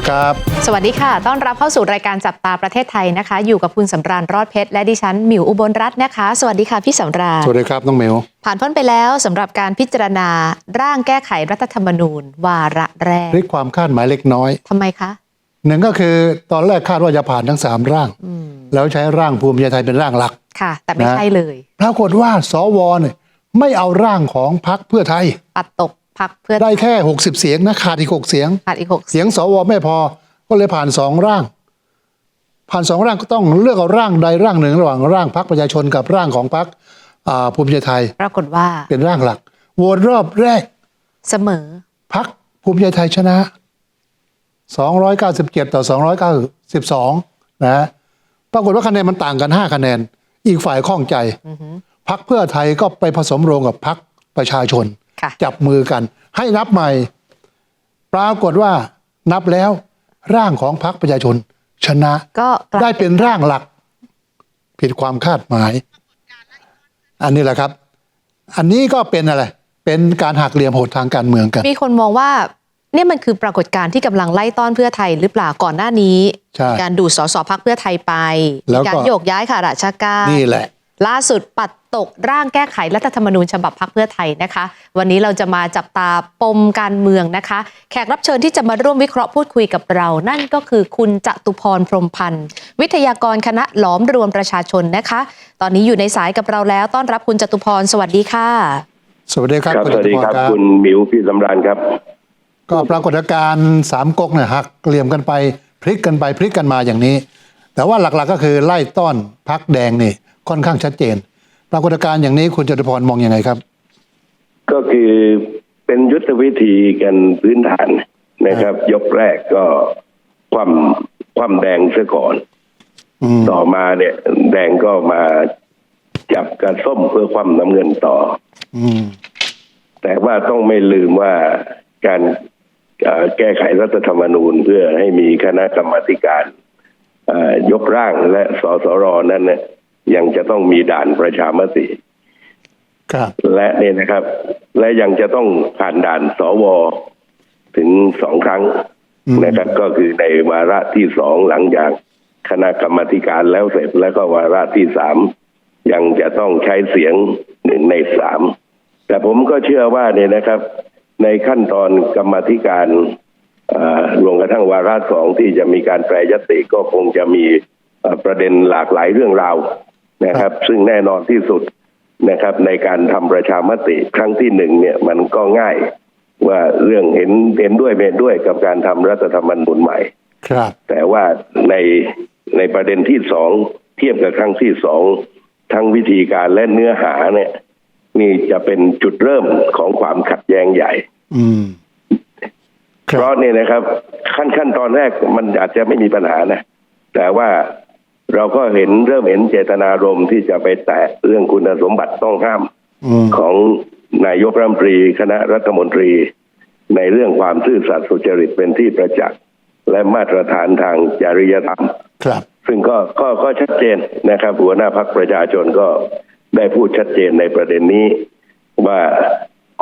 ดีครับ สวัสดีค่ะ ต้อนรับเข้าสู่รายการจับตาประเทศไทยนะคะ อยู่กับคุณสำราญรอดเพชรและดิฉันหมิวอุบลรัตน์นะคะ สวัสดีค่ะพี่สำราญ สวัสดีครับน้องเหมียวผ่านพ้นไปแล้วสำหรับการพิจารณาร่างแก้ไขรัฐธรรมนูญ วาระแรกพลิกความคาดหมายเล็กน้อยทำไมคะหนึ่งก็คือตอนแรกคาดว่าจะผ่านทั้งสามร่างอืมแล้วใช้ร่างภูมิใจไทยเป็นร่างหลัก ค่ะ แต่ไม่นะใช่เลย ปรากฏว่าสวเนี่ยไม่เอาร่างของพรรคเพื่อไทย ปัดตก พักเพื่อได้แค่ 60 เสียงนะขาดอีก 6 เสียง ขาดอีกหกเสียงสวไม่พอ ก็เลยผ่านสองร่าง ผ่านสองร่างก็ต้องเลือกเอาร่างใดร่างหนึ่งระหว่างร่างพรรคประชาชนกับร่างของพรรคอ่าภูมิใจไทย ปรากฏว่าเป็นร่างหลักโหวตรอบแรกเสมอพักภูมิใจไทยชนะ 297 ต่อ 292 นะฮะปรากฏว่าคะแนนมันต่างกัน 5 คะแนน อีกฝ่ายข้องใจอือหือพักเพื่อไทยก็ไปผสมโรงกับพักประชาชนค่ะจับมือกัน ให้นับใหม่ ปรากฏว่านับแล้วร่างของพักประชาชน ชนะก็กลาได้ยเป็นร่างหลัก ผิดความคาดหมาย อันนี้แหละครับ อันนี้ก็เป็นอะไร เป็นการหักเหลี่ยมโหดทางการเมืองกัน มีคนมองว่าเนี่ยมันคือปรากฏการณ์ที่กำลังไล่ต้อนเพื่อไทยหรือเปล่าก่อนหน้านี้ ใช่มีการดูดสสพักเพื่อไทยไปแล้มีวก็ การโยกย้ายข้าราชการ นี่แหละ ล่าสุดปัด ตกร่างแก้ไขรัฐธรรมนูญฉบับพักเพื่อไทยนะคะ วันนี้เราจะมาจับตาปมการเมืองนะคะ แขกรับเชิญที่จะมาร่วมวิเคราะห์พูดคุยกับเรา นั่นก็คือคุณจตุพรพรหมพันธ์วิทยากรคณะหลอมรวมประชาชนนะคะ ตอนนี้อยู่ในสายกับเราแล้ว ต้อนรับคุณจตุพรสวัสดีค่ะ สวัสดีครับครับณสวัสดีครับจตุพคุณหมิวพี่สำราญครับ ก็ปรากฏการณ์สามก๊กเนี่ยหักเหลี่ยมกันไปพลิกกันไปพลิกกันมาอย่างนี้ แต่ว่าหลักๆก็คือไล่ต้อนพักแดงนี่ค่อนข้างชัดเจน ปรากฏการณ์อย่างนี้คุณจตุพรมองยังไงครับ ก็คือเป็นยุทธวิธีกันพื้นฐานนะครับ ยกแรกก็ความความแดงซะก่อนอืมต่อมาเนี่ย แดงก็มาจับกระส้มเพื่อความน้ำเงินต่ออืมแต่ว่าต้องไม่ลืมว่าการเอ่อแก้ไขรัฐธรรมนูญเพื่อให้มีคณะกรรมาธิการเอ่อยกร่างและสสรนั้นเนี่ย ยังจะต้องมีด่านประชามติครับและเนี่ยนะครับ และยังจะต้องผ่านด่านสวถึงสองครั้งอืมนะครับ ก็คือในวาระที่สองหลังจากคณะกรรมาธิการแล้วเสร็จแล้วก็วาระที่สามยังจะต้องใช้เสียงหนึ่งในสามแต่ผมก็เชื่อว่าเนี่ยนะครับ ในขั้นตอนกรรมาธิการเอ่อรวมกระทั่งวาระสองที่จะมีการแปรยติก็คงจะมีเอ่อประเด็นหลากหลายเรื่องราว นะครับ ซึ่งแน่นอนที่สุดนะครับ ในการทำประชามติครั้งที่หนึ่งเนี่ยมันก็ง่าย ว่าเรื่องเห็นเห็นด้วยไม่เห็นด้วยกับการทำรัฐธรรมนูญใหม่ ครับ แต่ว่าในในประเด็นที่สองเทียบกับครั้งที่สองทั้งวิธีการและเนื้อหาเนี่ย นี่จะเป็นจุดเริ่มของความขัดแย้งใหญ่ อืมคเพรับราะเนี่ยนะครับ ขั้นขั้นตอนแรกมันอาจจะไม่มีปัญหานะ แต่ว่า เราก็เห็นเริ่มเห็นเจตนารมณ์ที่จะไปแตะเรื่องคุณสมบัติต้องห้ามอืมของนายกรัฐมนตรีคณะรัฐมนตรี ในเรื่องความซื่อสัตย์สุจริตเป็นที่ประจักษ์และมาตรฐานทางจริยธรรม ครับ ซึ่งก็ก็ก็ชัดเจนนะครับ หัวหน้าพักประชาชนก็ได้พูดชัดเจนในประเด็นนี้ ว่า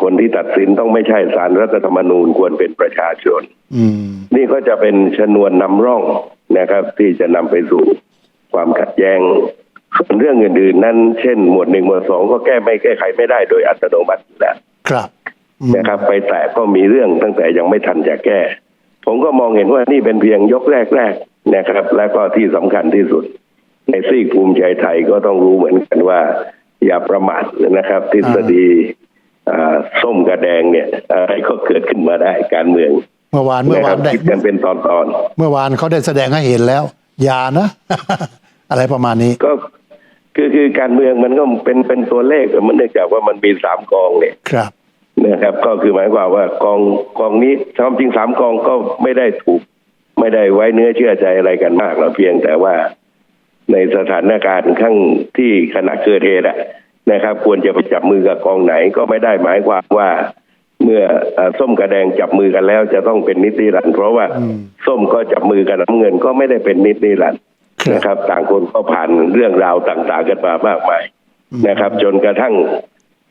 คนที่ตัดสินต้องไม่ใช่สารรัฐธรรมนูญควรเป็นประชาชนอืมนี่ก็จะเป็นชนวนนำร่องนะครับ ที่จะนำไปสู่ ความขัดแย้งส่วนเรื่องอื่นๆ นั้นเช่น หมวดหนึ่งหมวดสองก็แก้ไม่แก้ไขไม่ได้โดยอัตโนมัติอยู่แล้วครับอืมนะครับ ไปแตะก็มีเรื่องตั้งแต่ยังไม่ทันจะแก้ ผมก็มองเห็นว่านี่เป็นเพียงยกแรกๆนะครับ และก็ที่สำคัญที่สุด ในซีกภูมิใจไทยก็ต้องรู้เหมือนกันว่า อย่าประมาทนะครับ ทฤษฎีอ่าส้มกระแดงเนี่ยอะไรก็เกิดขึ้นมาได้การเมือง เมื่อวานเมื่อนะควารันบได้คิดกันเป็นตอนๆเมื่อวานเขาได้แสดงให้เห็นแล้ว อย่านะ อะไรประมาณนี้ ก็คือคือการเมืองมันก็เป็นเป็นตัวเลขอะมันเนื่องจากว่ามันมีสามกองเนี่ยครับนะครับ ก็คือหมายความว่ากองกองนี้ความจริงสามกองก็ไม่ได้ถูก ไม่ได้ไว้เนื้อเชื่อใจอะไรกันมากหรอกเพียงแต่ว่าในสถานการณ์ข้างที่ขณะเกิดเหตุอะนะครับ ควรจะไปจับมือกับกองไหนก็ไม่ได้หมายความว่าเมื่อเอ่อส้มกระแดงจับมือกันแล้วจะต้องเป็นนิติรันดร์เพราะว่าอืมส้มก็จับมือกับน้ำเงินก็ไม่ได้เป็นนิติรันดร์ครับ นะครับ ต่างคนก็ผ่านเรื่องราวต่าง ๆ กันมามากมายอืมนะครับ จนกระทั่ง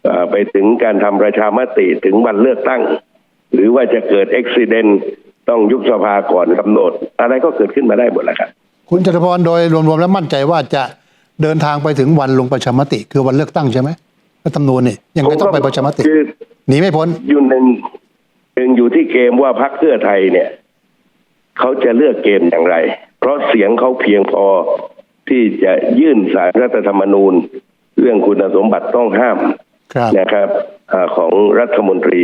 เอ่อไปถึงการทำประชามติถึงวันเลือกตั้ง หรือว่าจะเกิดอุบิเหตุต้องยุบสภาก่อนกำหนด อะไรก็เกิดขึ้นมาได้หมดแหละครับ คุณจตุพรโดยรวมๆแล้วมั่นใจว่าจะเดินทางไปถึงวันลงประชามติ คือวันเลือกตั้งใช่ไหมรัฐธรรมนูญนี่ยังไงต้องไปประชามติคือหนีไม่พ้นอยู่หนึ่งหนึ่งอยู่ที่เกมว่าพรรคเพื่อไทยเนี่ย เขาจะเลือกเกมอย่างไรเพ ราะเสียงเขาเพียงพอที่จะยื่นสารรัฐธรรมนูญ เรื่องคุณสมบัติต้องห้ามครับนะครับอาของรัฐมนตรี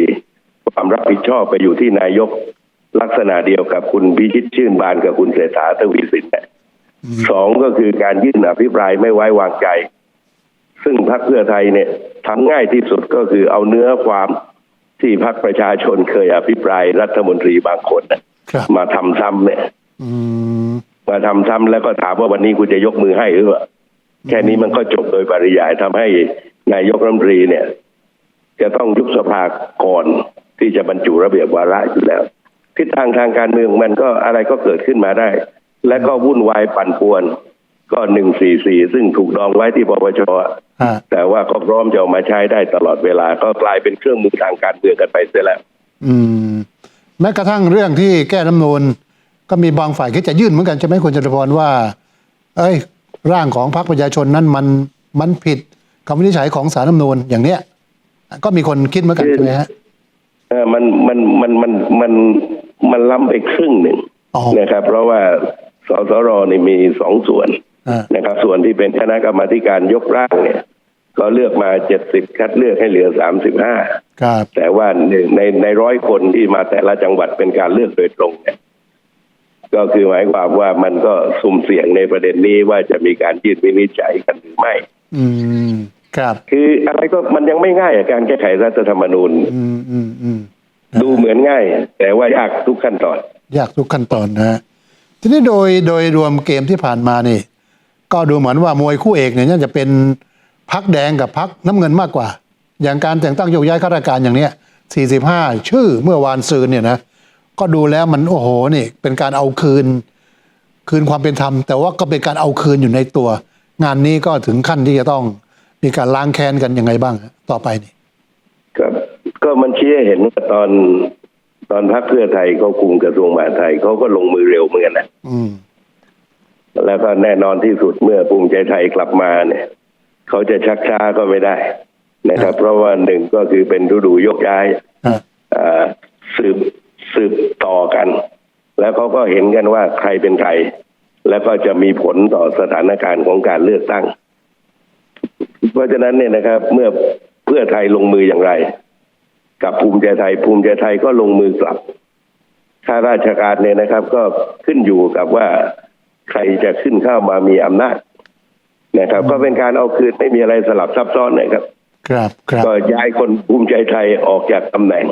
ความรับผิดชอบไปอยู่ที่นายกลักษณะเดียวกับคุณพิชิตชื่นบานกับคุณเศรษฐาทวีสินเนี่ยสองก็คือการยื่นอภิปรายไม่ไว้วางใจ ซึ่งพรรคเพื่อไทยเนี่ยทำง่ายที่สุดก็คือเอาเนื้อความที่พรรคประชาชนเคยอภิปรายรัฐมนตรีบางคนน่ะครับมาทำซ้ำเนี่ยอื มมาทำซ้ำแล้วก็ถามว่าวันนี้คุณจะยกมือให้หรือเปล่าแค่นี้มันก็จบโดยปริยายทำให้นายกรัฐมนตรีเนี่ย จะต้องยุบสภาก่อนที่จะบรรจุระเบียบวาระอยู่แล้วทิศทางทางการเมืองมันก็อะไรก็เกิดขึ้นมาได้ และก็วุ่นวายปั่นป่วน ก็หนึ่งสี่สี่ซึ่งถูกดองไว้ที่ปปชอะฮะแต่ว่าก็พร้อมจะเอามาใช้ได้ตลอดเวลา ก็กลายเป็นเครื่องมือทางการเมืองกันไปเสียแล้ว อืม แม้กระทั่งเรื่องที่แก้รัฐธรรมนูญ ก็มีบางฝ่ายคิดจะยื่นเหมือนกันใช่ไหมคุณจตุพรว่า เอ้ย ร่างของพรรคประชาชนนั้นมันมันผิดคำวินิจฉัยของสารรัฐธรรมนูญอย่างเนี้ย ก็มีคนคิดเหมือนกันใช่ไหมฮะเออมันมันมันมันมันมันล้ำไปครึ่งหนึ่งอ๋อนะครับ เพราะว่าสสรนี่มีสองส่วนอ่านะครับ ส่วนที่เป็นคณะกรรมาธิการยกร่างเนี่ย ก็เลือกมาเจ็ดสิบคัดเลือกให้เหลือสามสิบห้าครับแต่ว่าในในในร้อยคนที่มาแต่ละจังหวัดเป็นการเลือกโดยตรงเนี่ย ก็คือหมายความว่ามันก็สุ่มเสี่ยงในประเด็นนี้ว่าจะมีการยื่นวินิจฉัยกันหรือไม่ อืมครับคืออะไรก็มันยังไม่ง่ายอะการแก้ไขรัฐธรรมนูญ อืมอืมอืมดูเหมือนง่าย แต่ว่ายากทุกขั้นตอน ยากทุกขั้นตอนนะฮะทีนี้โดยโดยรวมเกมที่ผ่านมานี่ ก็ดูเหมือนว่ามวยคู่เอกเนี่ยน่าจะเป็นพักแดงกับพักน้ำเงินมากกว่า อย่างการแต่งตั้งโยกย้ายข้าราชการอย่างเนี้ย45 ชื่อเมื่อวานซืนเนี่ยนะ ก็ดูแล้วมันโอ้โหนี่เป็นการเอาคืน คืนความเป็นธรรม แต่ว่าก็เป็นการเอาคืนอยู่ในตัว งานนี้ก็ถึงขั้นที่จะต้องมีการล้างแค้นกันยังไงบ้างฮะต่อไปนี่ครับก็มันชี้ให้เห็นว่าตอนตอนพรรคเพื่อไทยเขาคุมกระทรวงมหาดไทยเขาก็ลงมือเร็วเหมือนกันนะอืมแล้วก็แน่นอนที่สุดเมื่อภูมิใจไทยกลับมาเนี่ยเขาจะชักช้าก็ไม่ได้นะครับ เพราะว่าหนึ่งก็คือเป็นฤดูยกย้าย ฮะ อ่าสืบสืบต่อกัน แล้วเขา ก็เห็นกันว่าใครเป็นใคร แล้วก็จะมีผลต่อสถานการณ์ของการเลือกตั้ง เพราะฉะนั้นเนี่ยนะครับ เมื่อเพื่อไทยลงมืออย่างไร กับภูมิใจไทย ภูมิใจไทยก็ลงมือกลับข้าราชการเนี่ยนะครับ ก็ขึ้นอยู่กับว่าใครจะขึ้นเข้ามามีอำนาจนะครับ ก็เป็นการเอาคืนไม่มีอะไรสลับซับซ้อนนะครับ ครับครับก็ย้ายคนภูมิใจไทยออกจากตำแหน่ง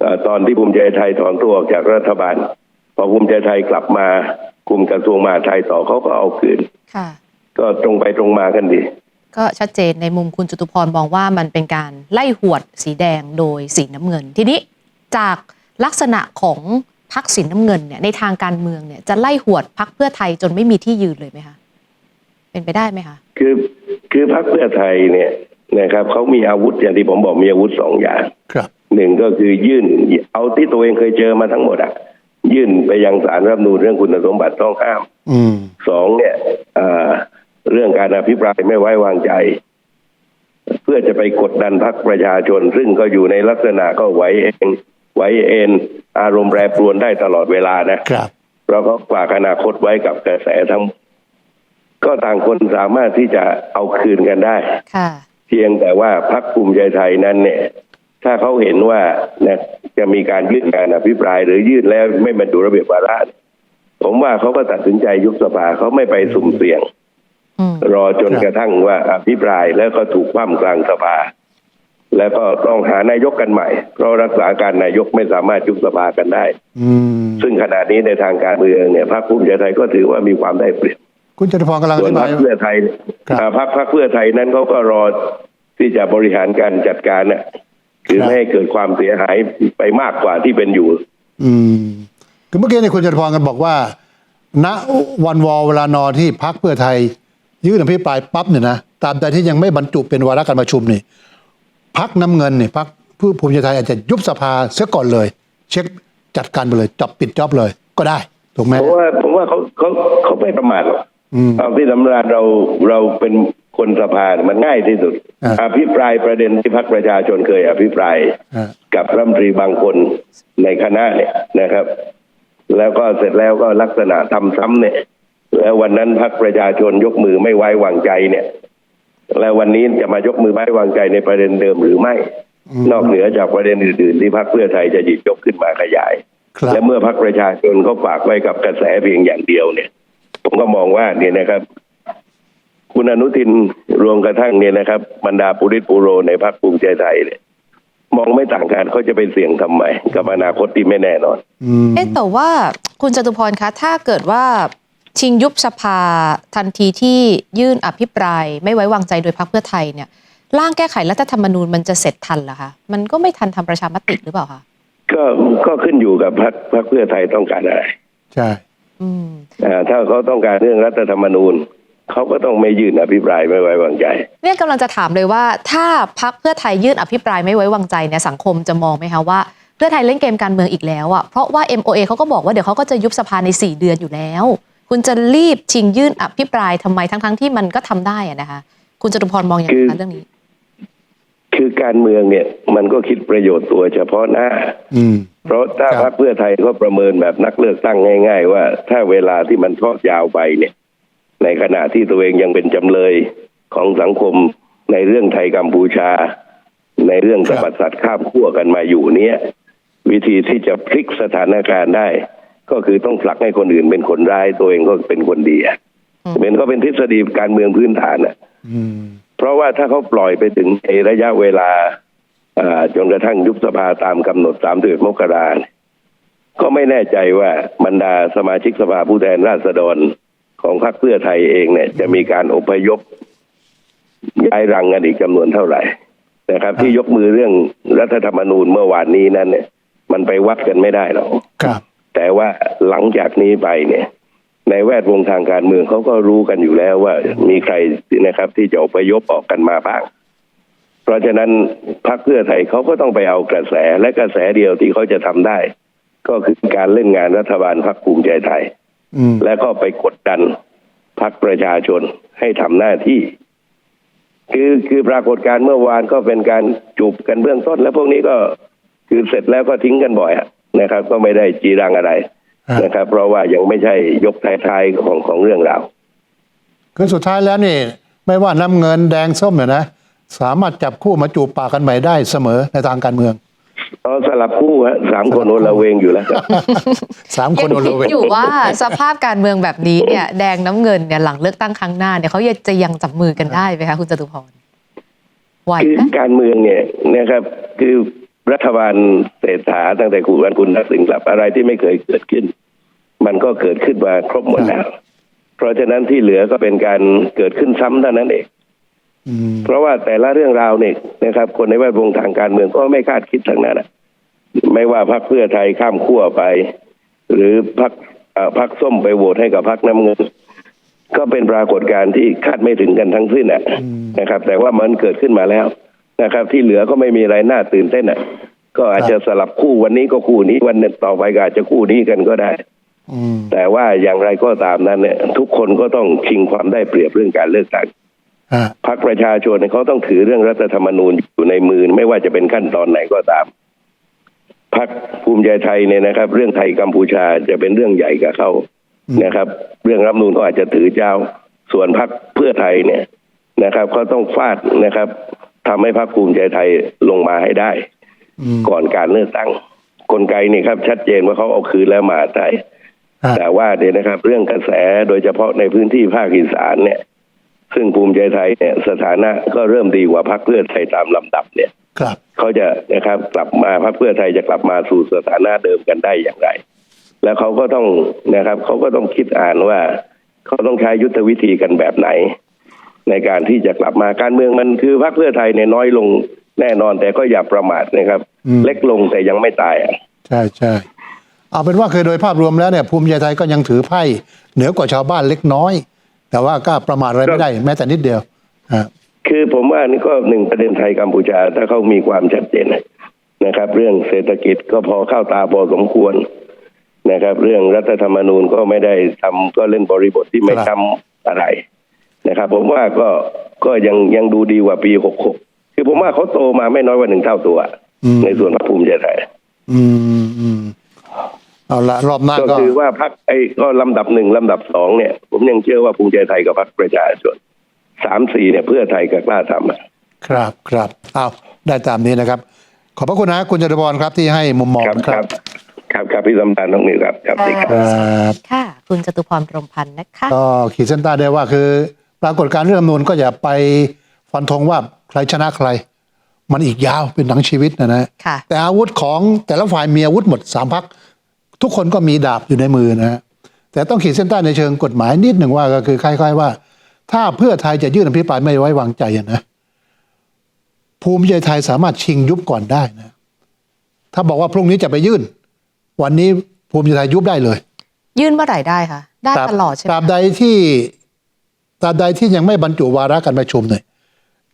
เออตอนที่ภูมิใจไทยถอนตัวออกจากรัฐบาล พอภูมิใจไทยกลับมากลุ่มกระทรวงมหาดไทยต่อเขาก็เอาคืน ค่ะ ก็ตรงไปตรงมากันดี ก็ชัดเจนในมุมคุณจตุพรมองว่ามันเป็นการไล่หวดสีแดงโดยสีน้ำเงิน ทีนี้จากลักษณะของพักสีน้ำเงินเนี่ยในทางการเมืองเนี่ยจะไล่หวดพักเพื่อไทยจนไม่มีที่ยืนเลยไหมคะเป็นไปได้ไหมคะคือคือพรรคเพื่อไทยเนี่ยนะครับเขามีอาวุธอย่างที่ผมบอกมีอาวุธสองอย่างครับหนึ่งก็คือยื่นเอาที่ตัวเองเคยเจอมาทั้งหมดอะ ยื่นไปยังสารรัฐธรรมนูญเรื่องคุณสมบัติต้องห้ามอืมสองเนี่ยเอ่อเรื่องการอภิปรายไม่ไว้วางใจ เพื่อจะไปกดดันพรรคประชาชน ซึ่งก็อยู่ในลักษณะก็ไหวเองไหวเอ็นอารมณ์แปรปรวนได้ตลอดเวลานะครับเพราะเขาฝากอนาคตไว้กับกระแสทั้งหมดก็ต่างคนสามารถที่จะเอาคืนกันได้ค่ะเพียงแต่ว่าพรรคภูมิใจไทยนั้นเนี่ย ถ้าเขาเห็นว่านะ จะมีการยื่นการอภิปรายหรือยื่นแล้วไม่บรรจุระเบียบวาระผมว่าเขาก็ตัดสินใจยุบสภาเขาไม่ไปสุ่มเสี่ยงอืมรอจนครับกระทั่งว่าอภิปรายแล้วก็ถูกคว่ำกลางสภา แล้วก็ต้องหานายกกันใหม่ เพราะรักษาการนายกไม่สามารถยุบสภากันได้อืมซึ่งขณะนี้ในทางการเมืองเนี่ยพรรคภูมิใจไทยก็ถือว่ามีความได้เปรียบคุณจตุพรกำลังอส่วนธิพรบารยคเพื่อไทยครับอ่าพรรคพรรคเพื่อไทยนั้นเขาก็รอที่จะบริหารการจัดการน่ะ คือไม่ให้เกิดความเสียหายไปมากกว่าที่เป็นอยู่ อืมคือเมื่อกี้เนี่ยคุณจตุพรกันบอกว่า ณวันวอเวลานอที่พักเพื่อไทย ยื่นอภิปรายปั๊บเนี่ยนะตามใดที่ยังไม่บรรจุเป็นวาระการประชุมนี่พักน้ำเงินนี่พักผู้ภูมิใจไทยอาจจะยุบสภาเสียก่อนเลย เช็คจัดการไปเลยจับปิดจ็อบเลย ก็ได้ถูกไหมเพราะว่าผมว่าเขาเขาเขาไม่ประมาทหรอกอืมเอาที่สำราญเราเราเป็น คนสภาเนี่ยมันง่ายที่สุดอ่าอภิปรายประเด็นที่พรรคประชาชนเคยอภิปรายอ่ากับรัฐมนตรีบางคนในคณะเนี่ยนะครับ แล้วก็เสร็จแล้วก็ลักษณะทำซ้ำเนี่ย แล้ววันนั้นพรรคประชาชนยกมือไม่ไว้วางใจเนี่ย แล้ววันนี้จะมายกมือไม่ไว้วางใจในประเด็นเดิมหรือไม่ นอกเหนือจากประเด็นอื่นๆที่พรรคเพื่อไทยจะหยิบยกขึ้นมาขยายครับและเมื่อพรรคประชาชนเขาฝากไว้กับกระแสเพียงอย่างเดียวเนี่ย ผมก็มองว่าเนี่ยนะครับ คุณอนุทินรวมกระทั่งเนี่ยนะครับ บรรดาปุริตปุโรในพรรคภูมิใจไทยเนี่ยมองไม่ต่างกันเขาจะไปเสี่ยงทำไม กับอนาคตที่ไม่แน่นอนอืมเอ๊ะแต่ว่าคุณจตุพรคะ ถ้าเกิดว่าชิงยุบสภาทันทีที่ยื่นอภิปรายไม่ไว้วางใจโดยพรรคเพื่อไทยเนี่ยร่างแก้ไขรัฐธรรมนูญมันจะเสร็จทันเหรอคะมันก็ไม่ทันทำประชามติหรือเปล่าคะก็ก็ขึ้นอยู่กับพรรคพรรคเพื่อไทยต้องการอะไร ใช่ อืมอ่าถ้าเขาต้องการเรื่องรัฐธรรมนูญ เขาก็ต้องไม่ยื่นอภิปรายไม่ไว้วางใจ เนี่ยกำลังจะถามเลยว่า ถ้าพักเพื่อไทยยื่นอภิปรายไม่ไว้วางใจเนี่ยสังคมจะมองไหมคะว่าเพื่อไทยเล่นเกมการเมืองอีกแล้วอะเพราะว่า MOA เขาก็บอกว่าเดี๋ยวเขาก็จะยุบสภาใน 4 เดือนอยู่แล้ว คุณจะรีบชิงยื่นอภิปรายทำไมทั้งๆที่มันก็ทำได้อะนะคะ คุณจตุพรมองอย่างไรคือคะเรื่องนี้ คือการเมืองเนี่ย มันก็คิดประโยชน์ตัวเฉพาะหน้าอืมเพราะถ้าครับพรรคเพื่อไทยก็ประเมินแบบนักเลือกตั้งง่าย ๆ ว่า ถ้าเวลาที่มันทอดยาวไปเนี่ย ในขณะที่ตัวเองยังเป็นจำเลยของสังคมในเรื่องไทยกัมพูชา ในเรื่องครักบบฏสัตว์ข้ามขั้วกันมาอยู่เนี่ยวิธีที่จะพลิกสถานการณ์ได้ ก็คือต้องผลักให้คนอื่นเป็นคนร้ายตัวเองก็เป็นคนดีอะอืมเป็นก็เป็นทฤษฎีการเมืองพื้นฐานอะอืมเพราะว่าถ้าเขาปล่อยไปถึงในระยะเวลาอ่าจนกระทั่งยุบสภาตามกำหนดสามเดือนมกราเนี่ยก็ไม่แน่ใจว่าบรรดาสมาชิกสภาผู้แทนราษฎร ของพรรคเพื่อไทยเองเนี่ย จะมีการอพยพย้ายรังกันอีกจำนวนเท่าไหร่นะครับ ที่ยกมือเรื่องรัฐธรรมนูญเมื่อวานนี้นั้นเนี่ย มันไปวัดกันไม่ได้หรอกครับ แต่ว่าหลังจากนี้ไปเนี่ย ในแวดวงทางการเมืองเขาก็รู้กันอยู่แล้วว่ามีใครนะครับ ที่จะอพยพออกกันมาบ้าง เพราะฉะนั้นพรรคเพื่อไทยเขาก็ต้องไปเอากระแสและกระแสเดียวที่เขาจะทำได้ ก็คือการเล่นงานรัฐบาลพรรคภูมิใจไทยอืม และก็ไปกดดันพรรคประชาชนให้ทำหน้าที่ คือคือปรากฏการณ์เมื่อวานก็เป็นการจูบกันเบื้องต้น แล้วพวกนี้ก็คือเสร็จแล้วก็ทิ้งกันบ่อยอะนะครับ ก็ไม่ได้จีรังอะไรฮะนะครับ เพราะว่ายังไม่ใช่ยกท้ายๆของของเรื่องราวคือสุดท้ายแล้วนี่ ไม่ว่าน้ำเงินแดงส้มเนี่ยนะ สามารถจับคู่มาจูบปากกันใหม่ได้เสมอในทางการเมือง ตอนสลับคู่ฮะสามคนโอละเวงอยู่แล้วครับสามคยันงโอคิละดเวงอยู่ว่าสภาพการเมืองแบบนี้เนี่ย แดงน้ำเงินเนี่ยหลังเลือกตั้งครั้งหน้าเนี่ยเขาจะยังจับมือกันได้ไหมคะคุณจตุพรไหวคือไหมการเมืองเนี่ยนะครับ คือรัฐบาลเศรษฐาตั้งแต่คุณวันคุณทักษิณกลับอะไรที่ไม่เคยเกิดขึ้น มันก็เกิดขึ้นมาครบหมดแล้ว เพราะฉะนั้นที่เหลือก็เป็นการเกิดขึ้นซ้ำเท่านั้นเองอืม เพราะว่าแต่ละเรื่องราวเนี่ยนะครับ คนในแวดวงทางการเมืองก็ไม่คาดคิดทั้งนั้นนะไม่ว่าพรรคเพื่อไทยข้ามขั้วไป หรือพรรคเอ่อพรรคส้มไปโหวตให้กับพรรคน้ำเงิน ก็เป็นปรากฏการณ์ที่คาดไม่ถึงกันทั้งสิ้นอะนะครับ แต่ว่ามันเกิดขึ้นมาแล้วนะครับ ที่เหลือก็ไม่มีอะไรน่าตื่นเต้นอะ ก็อาจจะสลับคู่วันนี้ก็คู่นี้วันต่อไปก็อาจจะคู่นี้กันก็ได้อืมแต่ว่าอย่างไรก็ตามนั้นเนี่ยทุกคนก็ต้องชิงความได้เปรียบเรื่องการเลือกตั้งฮะ พรรคประชาชนเนี่ยเขาต้องถือเรื่องรัฐธรรมนูญอยู่ในมือไม่ว่าจะเป็นขั้นตอนไหนก็ตามพรรคภูมิใจไทยเนี่ยนะครับ เรื่องไทยกัมพูชาจะเป็นเรื่องใหญ่กับเขานะครับ เรื่องรัฐธรรมนูญก็อาจจะถือเจ้า ส่วนพรรคเพื่อไทยเนี่ยนะครับเขาต้องฟาดนะครับทำให้พรรคภูมิใจไทยลงมาให้ได้อืมก่อนการเลือกตั้งกลไกนี่ครับ ชัดเจนว่าเขาเอาคืนแล้วมาได้ฮะแต่ว่าเนี่ยนะครับ เรื่องกระแสโดยเฉพาะในพื้นที่ภาคอีสานเนี่ย ซึ่งภูมิใจไทยเนี่ยสถานะก็เริ่มดีกว่าพรรคเพื่อไทยตามลำดับเนี่ยครับเขาจะนะครับกลับมาพรรคเพื่อไทยจะกลับมาสู่สถานะเดิมกันได้อย่างไร แล้วเขาก็ต้องนะครับเขาก็ต้องคิดอ่านว่าเขาต้องใช้ยุทธวิธีกันแบบไหน ในการที่จะกลับมาการเมืองมันคือพรรคเพื่อไทยเนี่ยน้อยลงแน่นอนแต่ก็อย่าประมาทนะครับอืมเล็กลงแต่ยังไม่ตายอะใช่ใช่เอาเป็นว่าคือโดยภาพรวมแล้วเนี่ยภูมิใจไทยก็ยังถือไพ่เหนือกว่าชาวบ้านเล็กน้อย แต่ว่าก็ประมาทอะไรไม่ได้แม้แต่นิดเดียวฮะคือผมว่านี่ก็หนึ่งประเด็นไทยกัมพูชา ถ้าเขามีความชัดเจนนะนะครับ เรื่องเศรษฐกิจก็พอเข้าตาพอสมควรนะครับ เรื่องรัฐธรรมนูญก็ไม่ได้ทำก็เล่นบริบทที่ไม่ครับทำอะไรนะครับ ผมว่าก็ก็ยังยังดูดีกว่าปีหกหกคือผมว่าเขาโตมาไม่น้อยกว่าหนึ่งเท่าตัวอืมในส่วนพรรคภูมิใจไทยอืมอืม เอาละรอบหน้าก็ก็คือว่าพรรคไอ้ก็ลำดับหนึ่งลำดับสองเนี่ย ผมยังเชื่อว่าภูมิใจไทยกับพรรคประชาชนสามสี่เนี่ยเพื่อไทยกับกล้าทำอะ ครับครับเอาได้ตามนี้นะครับ ขอบพระคุณนะคุณจตุพรครับที่ให้มุมมองครับนะคครัรับบ ครับครับพี่สำคัญน้องนิวครับครับสวัสดีครับ ครับค่ะ คุณจตุพรพรหมพันธ์นะคะ ก็ขีดเส้นใต้ได้ว่าคือ ปรากฏการณ์เรื่องรัฐธรรมนูนก็อย่าไปฟันธงว่าใครชนะใคร มันอีกยาวเป็นหนังชีวิตนะนะ ค่ะ แต่อาวุธของแต่ละฝ่ายมีอาวุธหมดสามพัก ทุกคนก็มีดาบอยู่ในมือนะฮะแต่ต้องขีดเส้นใต้ในเชิงกฎหมายนิดหนึ่งว่าก็คือคล้ายๆว่า ถ้าเพื่อไทยจะยื่นอภิปรายไม่ไว้วางใจอะนะภูมิใจไทยสามารถชิงยุบก่อนได้นะ ถ้าบอกว่าพรุ่งนี้จะไปยื่น วันนี้ภูมิใจไทยยุบได้เลย ยื่นเมื่อไหร่ได้คะได้ตราบตลอดใช่ไหมตราบใดที่ตราบใดที่ยังไม่บรรจุวาระการประชุมเนี่ย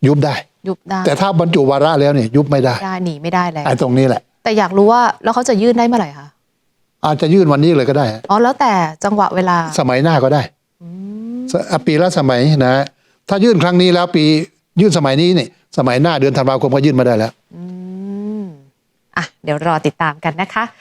ยุบได้ ยุบได้ แต่ถ้าบรรจุวาระแล้วเนี่ยยุบไม่ได้ได้หนีไม่ได้แล้วไอ้ตรงนี้แหละ แต่อยากรู้ว่าแล้วเขาจะยื่นได้เมื่อไหร่คะ อาจจะยื่นวันนี้เลยก็ได้ฮะอ๋อแล้วแต่จังหวะเวลาสมัยหน้าก็ได้อืมสอะปีละสมัยนะฮะถ้ายื่นครั้งนี้แล้วปียื่นสมัยนี้เนี่ยสมัยหน้าเดือนธันวาคมก็ยื่นมาได้แล้วอืมอะเดี๋ยวรอติดตามกันนะคะ